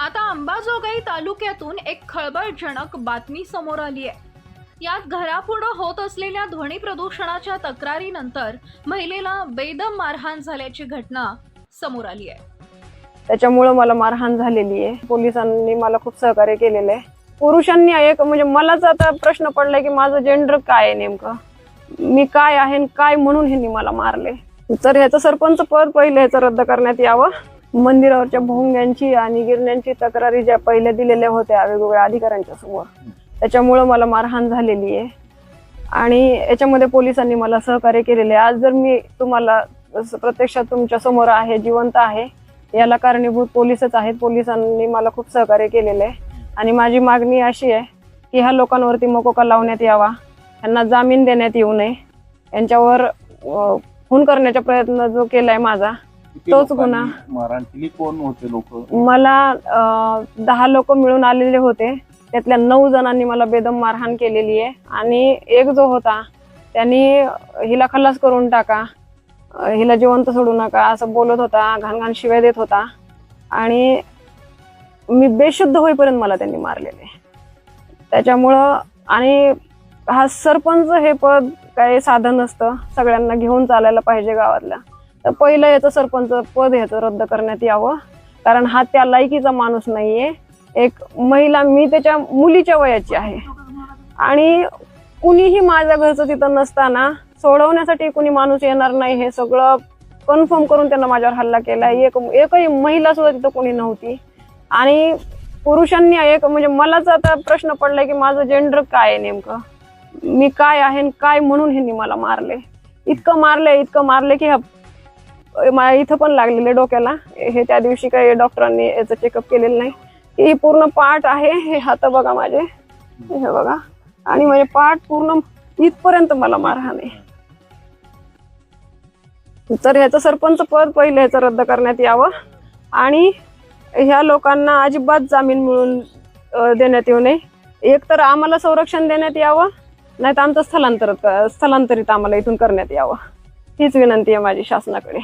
आता अंबाजोगाई तालुक्यातून एक खळबळजनक बातमी समोर आली आहे. यात घरापुढं होत असलेल्या ध्वनी प्रदूषणाच्या तक्रारीनंतर महिलेला बेदम मारहाण झाल्याची घटना समोर आली आहे. त्याच्यामुळं मला मारहाण झालेली आहे. पोलिसांनी मला खूप सहकार्य केलेलं आहे. पुरुषांनी एक म्हणजे मलाच आता प्रश्न पडलाय की माझं जेंडर काय आहे नेमकं? मी काय आहे आणि काय म्हणून ह्यांनी मला मारले? तर ह्याचं सरपंच पद पहिलं ह्याचं रद्द करण्यात यावं. मंदिरावरच्या भोंग्यांची आणि गिरण्यांची तक्रारी ज्या पहिल्या दिलेल्या होत्या वेगवेगळ्या अधिकाऱ्यांच्या समोर त्याच्यामुळं मला मारहाण झालेली आहे. आणि याच्यामध्ये पोलिसांनी मला सहकार्य केलेले आहे. आज जर मी तुम्हाला स- प्रत्यक्षात तुमच्यासमोर आहे जिवंत आहे याला कारणीभूत पोलिसच आहेत. पोलिसांनी मला खूप सहकार्य केलेलं आहे. आणि माझी मागणी अशी आहे की ह्या लोकांवरती मकोका लावण्यात यावा? यांना जामीन देण्यात येऊ नये. यांच्यावर खून करण्याचा प्रयत्न जो केला आहे माझा किती तोच लोकांनी गुन्हा. मारहाण केली कोण होते लोक? मला अ, दहा लोक मिळून आलेले होते. त्यातल्या नऊ जणांनी मला बेदम मारहाण केलेली आहे. आणि एक जो होता त्यांनी हिला खलास करून टाका. अ, हिला जिवंत सोडू नका असं बोलत होता घाण घाण शिवाय देत होता. आणि मी बेशुद्ध होईपर्यंत मला त्यांनी मारलेले. त्याच्यामुळं आणि हा सरपंच हे पद काही साधन नसतं. सगळ्यांना घेऊन चालायला पाहिजे गावातल्या तर पहिलं याचं सरपंच पद ह्याचं रद्द करण्यात यावं. कारण हा त्या लायकीचा माणूस नाहीये. एक महिला मी त्याच्या मुलीच्या वयाची आहे. आणि कुणीही माझ्या घरचं तिथं नसताना सोडवण्यासाठी कुणी माणूस येणार नाही हे सगळं कन्फर्म करून त्यांना माझ्यावर हल्ला केला एक एकही महिला सुद्धा तिथं कोणी नव्हती. आणि पुरुषांनी एक म्हणजे मलाच आता प्रश्न पडलाय की माझं जेंडर काय आहे नेमकं? मी काय आहे आणि काय म्हणून ह्यांनी मला मारले? इतकं मारले इतकं मारले की ह्या मला इथं पण लागलेले डोक्याला. हे त्या दिवशी काही डॉक्टरांनी याचं चेकअप केलेलं नाही. ही पूर्ण पाठ आहे हे हात बघा माझे. हे बघा. आणि म्हणजे पाठ पूर्ण इथपर्यंत मला मारहाण आहे तर ह्याचं सरपंच पद पहिलं ह्याचं रद्द करण्यात यावं. आणि ह्या लोकांना अजिबात जामीन मिळून देण्यात येऊ नये. एक तर आम्हाला संरक्षण देण्यात यावं नाही तर आमचं स्थलांतर स्थलांतरित आम्हाला इथून करण्यात यावं. हीच विनंती आहे माझी शासनाकडे.